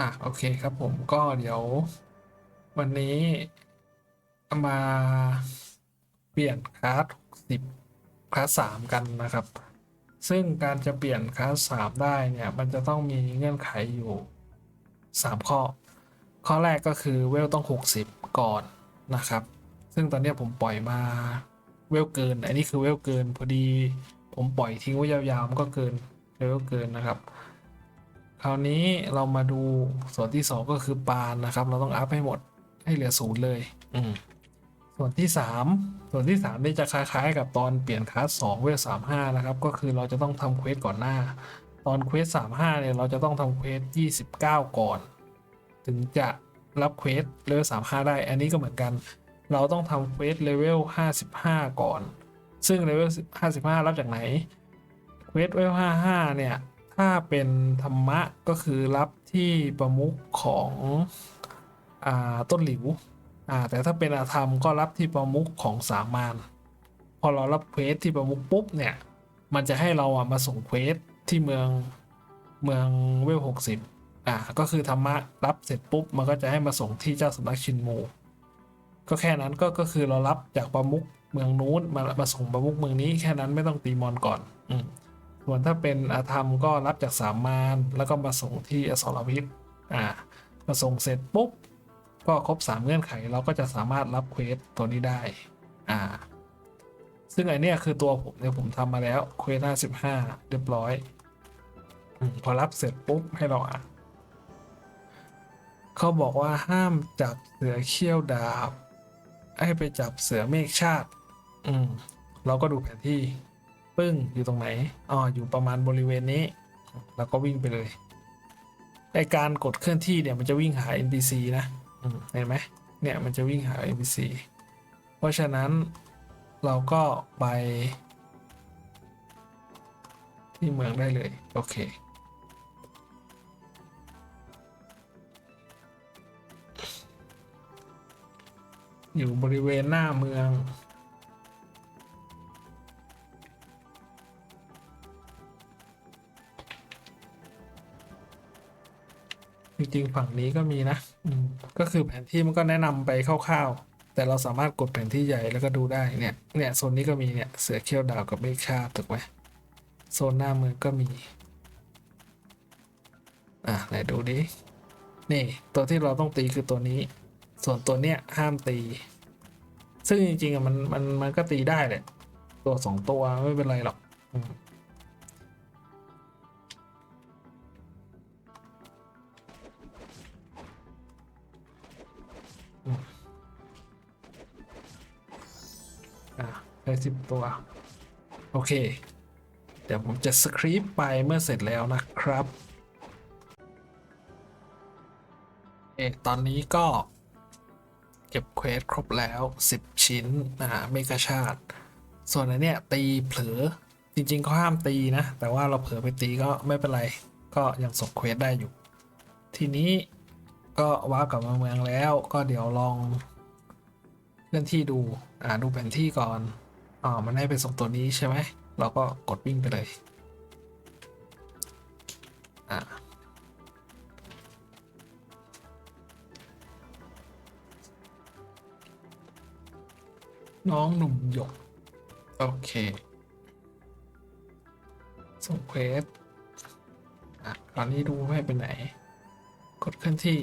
อะโอเคครับผมก็เดี๋ยว วันนี้มาเปลี่ยนคลาสสิบคลาสสามกันนะครับ ซึ่งการจะเปลี่ยนคลาสสามได้เนี่ยมันจะต้องมีเงื่อนไขอยู่สามข้อ ข้อแรกก็คือเวลต้อง 60 ก่อนนะครับ ซึ่งตอนนี้ผมปล่อยมาเวลเกิน อันนี้คือเวลเกิน พอดีผมปล่อยทิ้งไว้ยาวๆมันก็เกินเวลเกินนะครับ คราวนี้เรามาดูส่วนที่2ก็คือปานนะครับ เราต้องอัพให้หมดให้เหลือศูนย์เลย อืมส่วนที่3ส่วนที่3นี่จะคล้ายๆ กับตอนเปลี่ยนคลาส2เวล35นะครับ ก็คือเราจะต้องทำเควสก่อนหน้า ตอนเควส35เนี่ยเราจะต้องทำเควส29ก่อน ถึงจะรับเควสเลเวล35ได้ อันนี้ก็เหมือนกัน เราต้องทำเควสเลเวล55ก่อน ซึ่งเลเวล55รับจากไหนเควสเลเวล55เนี่ย ถ้าเป็นธรรมะก็คือรับที่ประมุขของอ่าต้นหลิวอ่าแต่ถ้าเป็นอาธรรมก็รับที่ประมุขของสามานพอเรารับเควสที่ประมุขปุ๊บเนี่ยมันจะให้เราอะมาส่งเควสที่เมืองเมืองเวลหกสิบอ่าก็คือธรรมะรับเสร็จปุ๊บมันก็จะให้มาส่งที่เจ้าสำนักชินโมก็แค่นั้นก็ก็คือเรารับจากประมุขเมืองนู้นมามาส่งประมุขเมืองนี้แค่นั้นไม่ต้องตีมอนก่อน อืม ส่วนถ้าเป็นอาธรรมก็รับจากสามานแล้วก็มาส่งที่อสรพิษอ่ามาส่งเสร็จปุ๊บ ก็ครบ 3 เงื่อนไขเราก็จะสามารถรับเควสตัวนี้ได้อ่าซึ่งไอเนี้ยคือตัวผมเนี่ยผมทำมาแล้วเควสห้าสิบห้าเรียบร้อยอพอรับเสร็จปุ๊บให้เราอ่านเขาบอกว่าห้ามจับเสือเขี้ยวดาบ ให้ไปจับเสือเมฆชาติ อืม เราก็ดูแผนที่ ปึ้งอยู่ตรงไหนอ๋ออยู่ประมาณบริเวณนี้ แล้วก็วิ่งไปเลยไอการกดเคลื่อนที่เนี่ยมันจะวิ่งหา NPC นะอืมเห็นไหมเนี่ยมันจะวิ่งหา NPC เพราะฉะนั้นเราก็ไป ที่เมืองได้เลย โอเคอยู่บริเวณหน้าเมือง จริงๆ ฝั่งนี้ก็มีนะก็คือแผนที่มันก็แนะนำไปคร่าวๆ แต่เราสามารถกดแผนที่ใหญ่แล้วก็ดูได้เนี่ย เนี่ยโซนนี้ก็มีเนี่ยเสือเขี้ยวดาวกับเมฆชาติถูกไหมโซนหน้าเมืองก็มี อะไหนดูดินี่ตัวที่เราต้องตีคือตัวนี้ ส่วนตัวเนี้ยห้ามตี ซึ่งจริงๆอะมันมันมันก็ตีได้แหละ ตัวสองตัวไม่เป็นไรหรอก ได้สิบตัว โอเค เดี๋ยวผมจะสคริปต์ไปเมื่อเสร็จแล้วนะครับเอตอนนี้ก็เก็บเควสครบแล้ว 10 ชิ้นนะเมกาชาติ ส่วนอันเนี้ยตีเผลอจริงๆเขาห้ามตีนะ แต่ว่าเราเผลอไปตีก็ไม่เป็นไร ก็ยังส่งเควสได้อยู่ ทีนี้ก็ว้ากลับมาเมืองแล้ว ก็เดี๋ยวลองเคลื่อนที่ดู อ่าดูแผนที่ก่อน อ่ามันให้ไปส่งตัวนี้ใช่ไหมเราก็กดวิ่งไปเลยอ่าน้องหนุ่มหยก โอเค ส่งเควสอะตอนนี้ดูให้ไปไหน กดเคลื่อนที่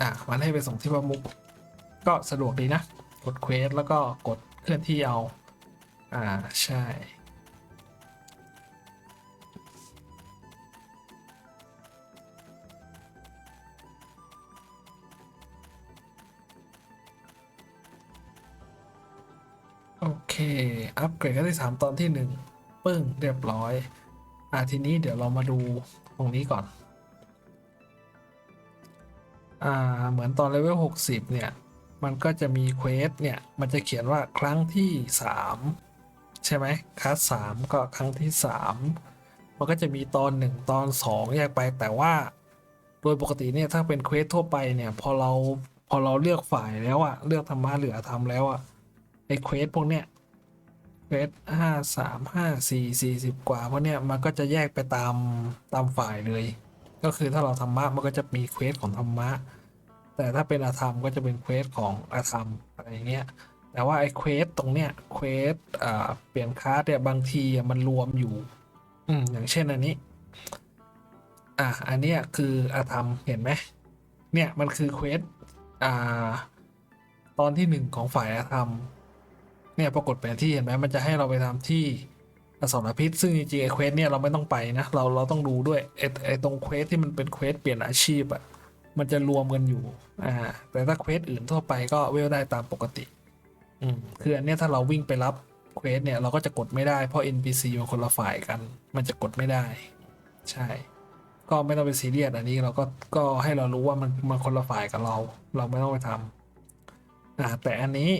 อะ มันให้ไปส่งที่ประมุก ก็สะดวกดีนะ กดเควสแล้วก็กดเคลื่อนที่เอา อ่าใช่ โอเค อัปเกรดขั้นที่ 3 ตอนที่ 1 ปึ้ง เรียบร้อย อ่าทีนี้เดี๋ยวเรามาดูตรงนี้ก่อน อ่า เหมือนตอนเลเวล 60 เนี่ย มันก็จะมีเควสเนี่ย มันจะเขียนว่าครั้งที่ 3 ใช่ไหมคลาสสามก็ครั้งที่3มันก็จะมีตอน1ตอน2แยกไปแต่ว่า โดยปกติเนี่ยถ้าเป็นเควสทั่วไปเนี่ยพอเราพอเราเลือกฝ่ายแล้วอะเลือกธรรมะหรืออธรรมแล้วอะไอเควสพวกเนี้ยเควสห้าสามห้าสี่สี่สิบกว่าพวกเนี้ยมันก็จะแยกไปตามตามฝ่ายเลย ก็คือถ้าเราธรรมะมันก็จะมีเควสของธรรมะ แต่ถ้าเป็นอาธรรมก็จะเป็นเควสของอาธรรมอะไรเงี้ย แต่ว่าไอ้เควสตรงเนี้ยเควสอ่าเปลี่ยนคลาสเนี่ยบางทีอะมันรวมอยู่ อืมอย่างเช่นอันนี้ อะอันเนี้ยคืออาธรรมเห็นไหมเนี่ยมันคือเควสอ่า ตอนที่หนึ่งของฝ่ายอาธรรม เนี่ยปรากฏแผนที่เห็นไหมมันจะให้เราไปทำที่อสรพิษซึ่งจริงๆไอ้เควสเนี่ยเราไม่ต้องไปนะเราเราต้องดูด้วยไอ้ไอ้ตรงเควสที่มันเป็นเควสเปลี่ยนอาชีพอะมันจะรวมกันอยู่อ่าแต่ถ้าเควสอื่นทั่วไปก็เวลได้ตามปกติ อืมคืออันเนี้ยถ้าเราวิ่งไปรับเควสเนี่ยเราก็จะกดไม่ได้เพราะ NPC มันคนละฝ่ายกัน มันจะกดไม่ได้ ใช่ ก็ไม่ต้องไปซีเรียสอันนี้เราก็ก็ให้เรารู้ว่ามันมันคนละฝ่ายกับเรา เราไม่ต้องไปทำอ่าแต่อันนี้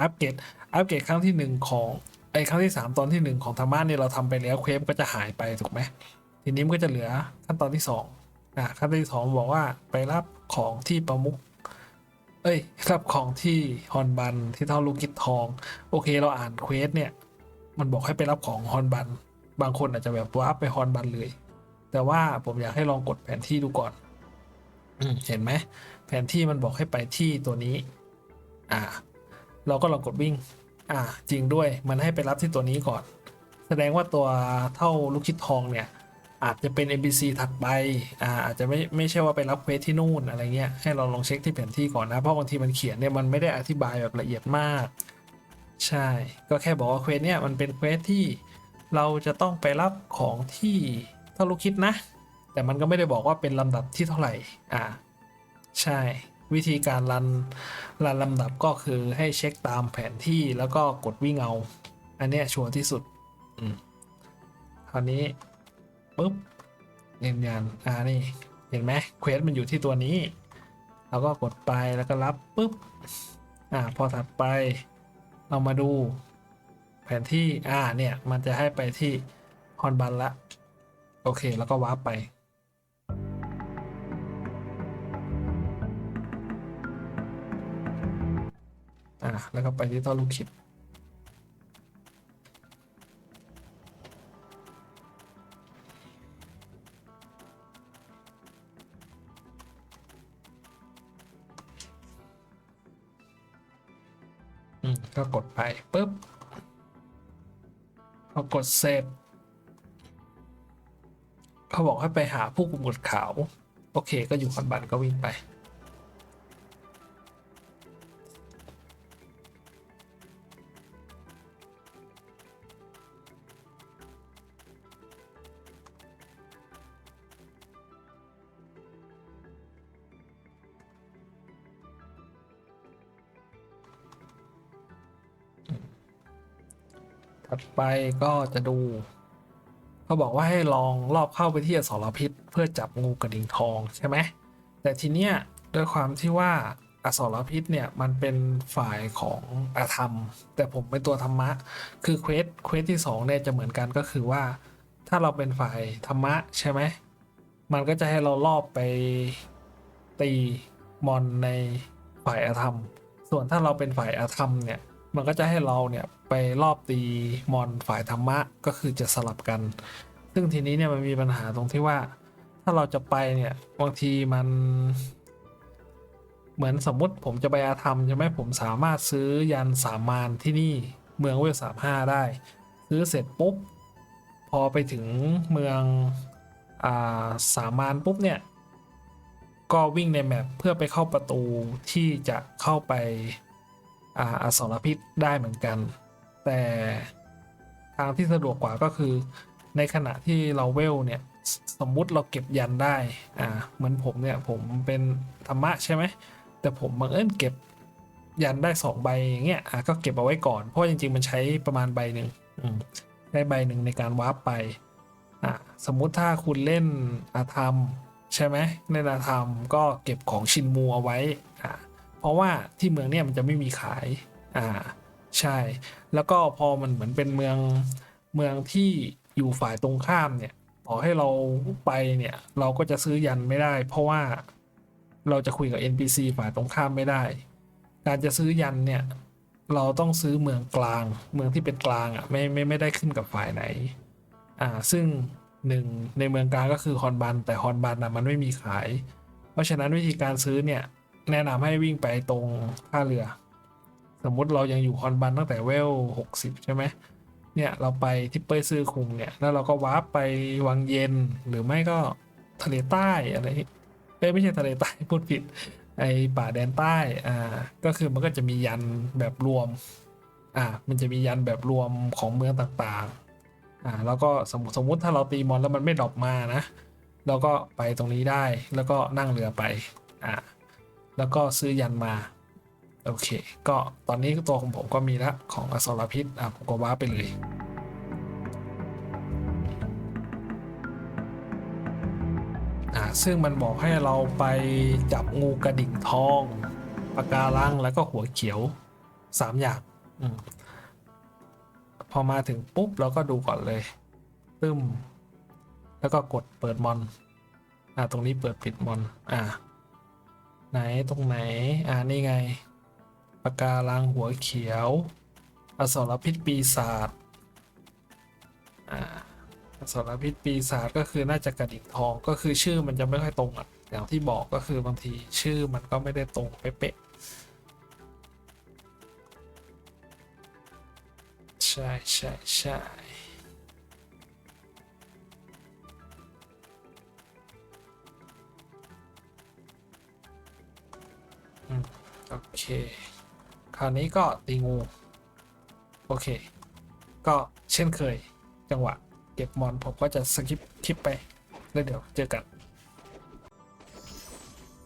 อัปเกรดอัปเกรดครั้งที่หนึ่งของไอ้ครั้งที่สามตอนที่หนึ่งของธรรมะเนี่ยเราทำไปแล้วเควสก็จะหายไปถูกไหมทีนี้มันก็จะเหลือขั้นตอนที่สองอ่าขั้นตอนที่สองบอกว่าไปรับของที่ประมุข เอ้ยรับของที่ฮอนบันที่เท่าลูกกิดทอง โอเคเราอ่านเควสเนี่ย มันบอกให้ไปรับของฮอนบัน บางคนอาจจะแบบวาไปฮอนบันเลย แต่ว่าผมอยากให้ลองกดแผนที่ดูก่อนอเห็นไหมแผนที่มันบอกให้ไปที่ตัวนี้ อ่า เราก็ลองกดวิ่ง อ่า จริงด้วยมันให้ไปรับที่ตัวนี้ก่อน แสดงว่าตัวเท่าลูกคิดทองเนี่ย อาจจะเป็น NPC ถัดไปอ่าอาจจะไม่ไม่ใช่ว่าไปรับเควสที่นู่นอะไรเงี้ยให้เราลองเช็คที่แผนที่ก่อนนะ เพราะบางทีมันเขียนเนี่ยมันไม่ได้อธิบายแบบละเอียดมาก ใช่ ก็แค่บอกว่าเควสเนี่ยมันเป็นเควสที่เราจะต้องไปรับของที่เท่าลูกคิดนะ แต่มันก็ไม่ได้บอกว่าเป็นลำดับที่เท่าไหร่อ่าใช่วิธีการรันรันลำดับก็คือให้เช็คตามแผนที่แล้วก็กดวิ่งเอา อันเนี้ยชัวร์ที่สุด อืมคราวนี้ ปุ๊บยืนยันอ่านี่ เห็นไหมเควสมันอยู่ที่ตัวนี้เราก็กดไปแล้วก็รับปุ๊บอ่าพอถัดไปเรามาดูแผนที่อ่าเนี่ยมันจะให้ไปที่ฮอนบันละ โอเคแล้วก็วาร์ปไปอ่าแล้วก็ไปที่ต้นลูกคิด ก็กดไปปุ๊บพอกดเสร็จเขาบอกให้ไปหาผู้กุมกดขาว โอเค ก็อยู่คอนบันก็วิ่งไป ไปก็จะดูเขาบอกว่าให้ลองรอบเข้าไปที่อสรพิษ เพื่อจับงูกระดิ่งทองใช่ไหมแต่ทีเนี้ยด้วยความที่ว่าอสรพิษเนี่ยมันเป็นฝ่ายของอาธรรม แต่ผมเป็นตัวธรรมะ คือเควสเควสที่สองเนี่ยจะเหมือนกันก็คือว่า ถ้าเราเป็นฝ่ายธรรมะใช่ไหมมันก็จะให้เรารอบไปตีมอนในฝ่ายอาธรรม ส่วนถ้าเราเป็นฝ่ายอาธรรมเนี่ย มันก็จะให้เราเนี่ยไปรอบตีมอนฝ่ายธรรมะก็คือจะสลับกัน ซึ่งทีนี้เนี่ยมันมีปัญหาตรงที่ว่า ถ้าเราจะไปเนี่ยบางทีมัน เหมือนสมมุติผมจะไปอาธรรมใช่ไหมผมสามารถซื้อยันสามมานที่นี่เมืองเวลสามห้าได้ ซื้อเสร็จปุ๊บ พอไปถึงเมืองอ่าสามมานปุ๊บเนี่ยก็วิ่งในแมปเพื่อไปเข้าประตูที่จะเข้าไป อ่าอสรพิษได้เหมือนกัน แต่ทางที่สะดวกกว่าก็คือ ในขณะที่เราเวลเนี่ยสมมุติเราเก็บยันได้อ่าเหมือนผมเนี่ยผมเป็นธรรมะใช่ไหมแต่ผมบังเอิญเก็บยันได้สองใบอย่างเงี้ยอะก็เก็บเอาไว้ก่อน เพราะจริงๆมันใช้ประมาณใบหนึ่งได้ใบหนึ่งในการวาร์ปไปอะสมมุติถ้าคุณเล่นอาธรรมใช่ไหมในอาธรรมก็เก็บของชินมูเอาไว้ เพราะว่าที่เมืองเนี่ยมันจะไม่มีขายอ่าใช่ แล้วก็พอมันเหมือนเป็นเมืองเมืองที่อยู่ฝ่ายตรงข้ามเนี่ยต่อให้เราไปเนี่ย เราก็จะซื้อยันไม่ได้ เพราะว่าเราจะคุยกับ NPC ฝ่ายตรงข้ามไม่ได้ การจะซื้อยันเนี่ย เราต้องซื้อเมืองกลาง เมืองที่เป็นกลางอะไม่ไม่ไม่ได้ขึ้นกับฝ่ายไหน อ่า ซึ่งหนึ่งในเมืองกลางก็คือฮอนบัน แต่ฮอนบันนะมันไม่มีขาย เพราะฉะนั้นวิธีการซื้อเนี่ย แนะนำให้วิ่งไปตรงท่าเรือ สมมุติเรายังอยู่ฮอนบันตั้งแต่เวล60 ใช่ไหมเนี่ย เราไปที่เป้ยซื้อคุงเนี่ย แล้วเราก็วาร์ปไปวังเย็นหรือไม่ก็ทะเลใต้อะไรเอ้ยไม่ใช่ทะเลใต้พูดผิด ไอป่าแดนใต้อ่าก็คือมันก็จะมียันแบบรวมอ่ามันจะมียันแบบรวมของเมืองต่างๆอ่าแล้วก็สมมติสมมติถ้าเราตีมอนแล้วมันไม่ดรอปมานะเราก็ไปตรงนี้ได้แล้วก็นั่งเรือไปอ่า แล้วก็ซื้อยันมา โอเค ก็ตอนนี้ตัวของผมก็มีล้วของอสรพิษอะผมก็ว้าไปเลยอ่าซึ่งมันบอกให้เราไปจับงูกระดิ่งทองปะการังแล้วก็หัวเขียวสามอย่างอพอมาถึงปุ๊บเราก็ดูก่อนเลยตึ้ม แล้วก็กดเปิดมอน อ่า ตรงนี้เปิดปิดมอน อ่า ไหนตรงไหน อ่านี่ไงปะการังหัวเขียว อสรพิษปีศาจอ่าอสรพิษปีศาจก็คือน่าจะกระดิ่งทองก็คือชื่อมันจะไม่ค่อยตรงอะอย่างที่บอกก็คือบางทีชื่อมันก็ไม่ได้ตรงเป๊ะใช่ใช่ใช่ โอเค คราวนี้ก็ตีงู โอเค ก็เช่นเคย จังหวะ เก็บมอนผมก็จะสกิปคลิปไป แล้วเดี๋ยวเจอกัน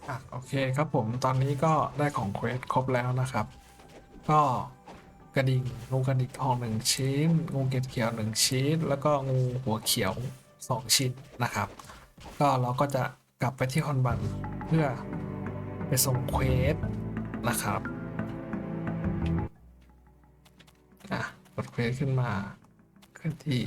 อะ โอเคครับผมตอนนี้ก็ได้ของเควสครบแล้วนะครับ ก็กระดิ่งงูกระดิ่งทองหนึ่งชิ้น งูเกล็ดเขียวหนึ่งชิ้น แล้วก็งูหัวเขียวสองชิ้นนะครับ ก็เราก็จะกลับไปที่ฮอนบันเพื่อไปส่งเควส นะครับอะกดเควสขึ้นมาเคลื่อนที่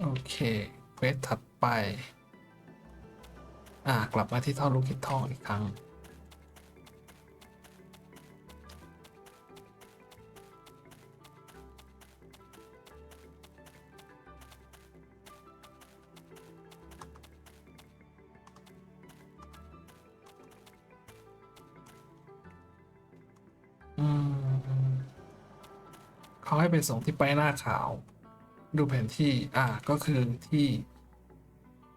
โอเคเควสถัดไป อ่ากลับมาที่ท่อลูกคิดทองอีกครั้ง อืมเขาให้ไปส่งที่ไปหน้าขาว ดูแผนที่ อ่า ก็คือที่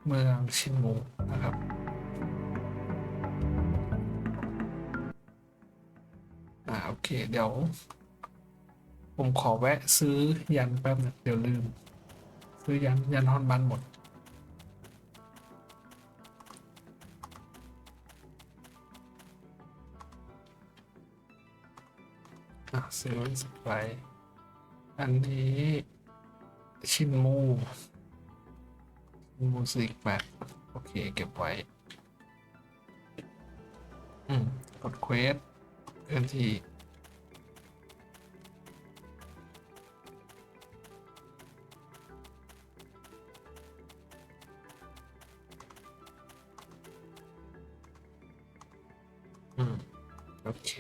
เมืองชินมูนะครับ เค เดี๋ยว ผมขอแวะซื้อยันแป๊บหนึงเดี๋ยวลืม ซื้อยัน ยันฮอนบันหมด อะซื้อไว้สักใบอันนี้ ชินมูมูสิกแบบโอเค เก็บไว้ อืม กดเควสเคลื่อนที่ ค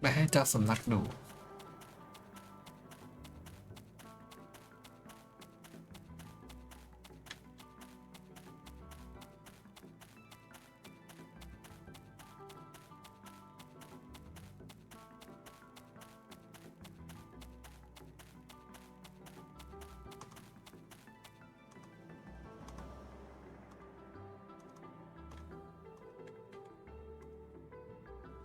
ไปให้เจ้าสำนักดู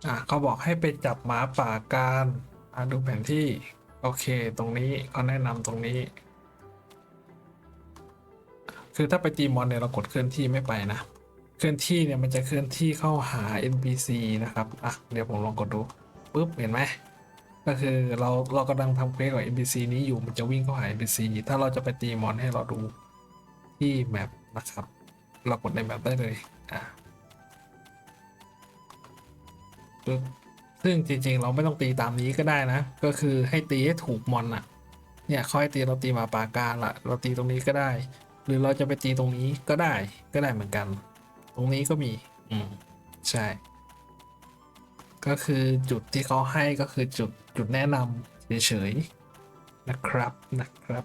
อะเขาบอกให้ไปจับหมาป่าการอะดูแผนที่โอเค ตรงนี้เขาแนะนำตรงนี้ คือถ้าไปตีมอนเนี่ยเรากดเคลื่อนที่ไม่ไปนะ เคลื่อนที่เนี่ยมันจะเคลื่อนที่เข้าหา NPC นะครับอะเดี๋ยวผมลองกดดูปุ๊บเห็นไหมก็คือเราเรากำลังทำเควสกับ NPC นี้อยู่มันจะวิ่งเข้าหา NPC ถ้าเราจะไปตีมอนให้เราดูที่แมปนะครับ เรากดในแมปได้เลยอะ ซึ่งซึ่งจริงๆ เราไม่ต้องตีตามนี้ก็ได้นะ ก็คือให้ตีให้ถูกมอนอะเนี่ยเขาให้ตีเราตีมาปากกาละเราตีตรงนี้ก็ได้ หรือเราจะไปตีตรงนี้ก็ได้ก็ได้เหมือนกัน ตรงนี้ก็มี อืมใช่ ก็คือจุดที่เขาให้ก็คือจุดจุดแนะนำเฉยๆนะครับนะครับ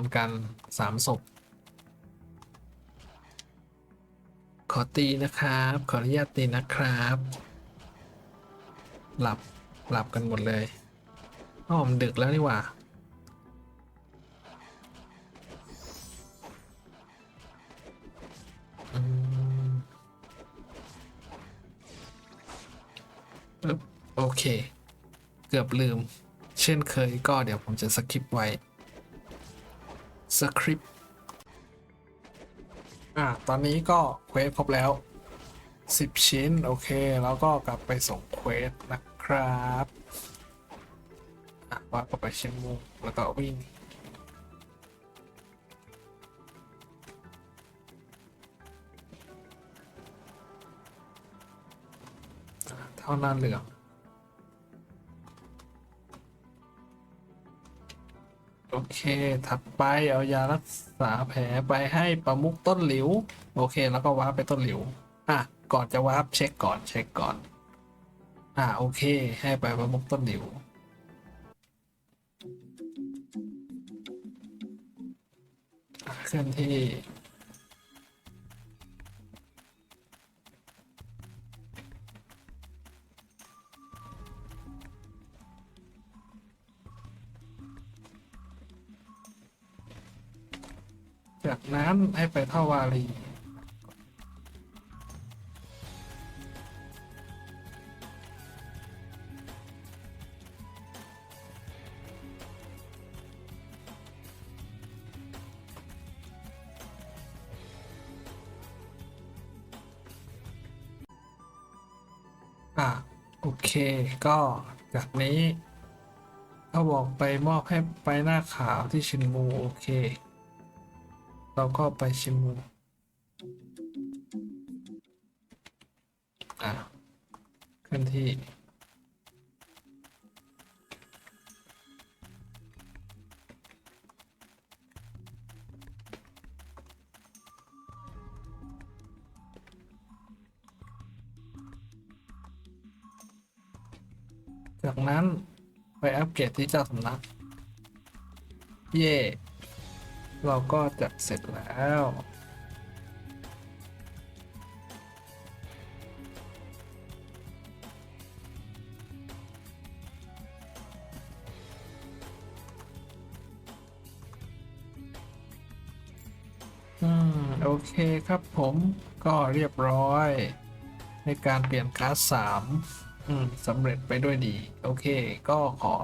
อนกันสามศพ ขอตีนะครับ ขออนุญาตตีนะครับ หลับหลับกันหมดเลยอ้อมดึกแล้วนี่หว่าอืมโอเค เกือบลืม เช่นเคยก็เดี๋ยวผมจะสคริปต์ไว้ สคริปต์อะตอนนี้ก็เควสครบแล้ว 10 ชิ้น โอเค แล้วก็กลับไปส่งเควสนะครับอะว่าก็ไปเชียงมุงแล้วก็วิ่งเท่านั้นเหลือง โอเค ถัดไปเอายารักษาแผลไปให้ประมุกต้นหลิว โอเค แล้วก็วาร์ปไปต้นหลิว อะ ก่อนจะวาร์ปเช็คก่อน เช็คก่อน อะ โอเค ให้ไปประมุกต้นหลิว เคลื่อนที่ จากนั้นให้ไปเท่าวารีอะโอเค ก็จากนี้เขาบอกไปมอบให้ไปหน้าขาวที่ชินมูโอเค เราก็ไปชินมูอะเคลื่อนที่จากนั้นไปอัปเกรดที่เจ้าสำนัก เย่ เราก็จะเสร็จแล้ว อืม โอเคครับผมก็เรียบร้อย ในการเปลี่ยนคลาสสามอืมสำเร็จไปด้วยดี โอเค ก็ขอ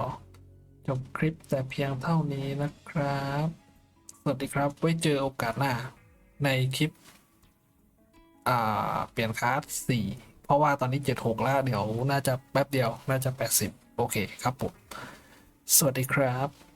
จบคลิปแต่เพียงเท่านี้นะครับ วัสดีครับ ไว้เจอโอกาสหน้า ในคลิป อ่า เปลี่ยนคลาสสี่เพราะว่าตอนนี้เจ็ดหกแล้วเดี๋ยวน่าจะแป๊บเดียว น่าจะแปดสิบโอเคครับผม สวัสดีครับ